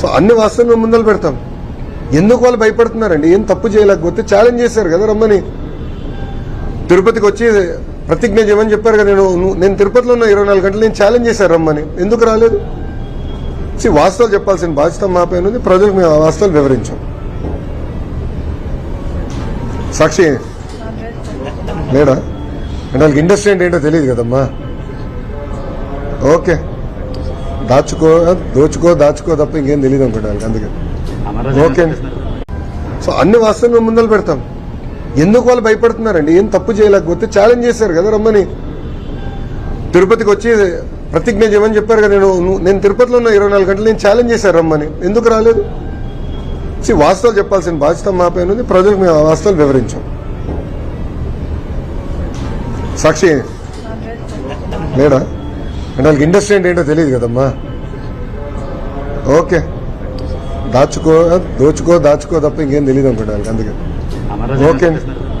So అన్ని వాస్తవంగా ముందలు పెడతాం. ఎందుకు వాళ్ళు భయపడుతున్నారండి? ఏం తప్పు చేయలేకపోతే ఛాలెంజ్ చేశారు కదా రమ్మని. తిరుపతికి వచ్చి ప్రతిజ్ఞ చేయమని చెప్పారు కదా నేను నేను తిరుపతిలో ఉన్న ఇరవై నాలుగు గంటలు నేను ఛాలెంజ్ చేశారు రమ్మని. ఎందుకు రాలేదు? See, వాస్తవాలు చెప్పాల్సిన బాధ్యత మా పైన ఉంది. ప్రజలకు మేము ఆ వాస్తవాలు వివరించాం. సాక్షి లేడా? అంటే వాళ్ళకి ఇండస్ట్రీ అంటే ఏంటో తెలియదు కదమ్మా. ఓకే. దాచుకో దోచుకో దాచుకో తప్ప ఇంకేం తెలియదు అనుకుంటా వాళ్ళకి అందుకే. ఓకే. సో అన్ని వాస్తవం మేము ముందలు పెడతాం. ఎందుకు వాళ్ళు భయపడుతున్నారండి? ఏం తప్పు చేయలేకపోతే ఛాలెంజ్ చేశారు కదా రమ్మని. తిరుపతికి వచ్చి ప్రతిజ్ఞ చేయమని చెప్పారు కదా నేను నేను తిరుపతిలో ఉన్న ఇరవై నాలుగు గంటలు నేను ఛాలెంజ్ చేశారు రమ్మని. ఎందుకు రాలేదు? వాస్తవాలు చెప్పాల్సిన బాధ్యత మా పైన ఉంది ప్రజలకు మేము వాస్తవాలు వివరించాం. సాక్షి. లేడా? అంటే వాళ్ళకి ఇండస్ట్రీ అంటే ఏంటో తెలియదు కదమ్మా. ఓకే. దాచుకో దోచుకో దాచుకో తప్ప ఇంకేం తెలియదు అనుకుంటా వాళ్ళకి అందుకే. ఓకే.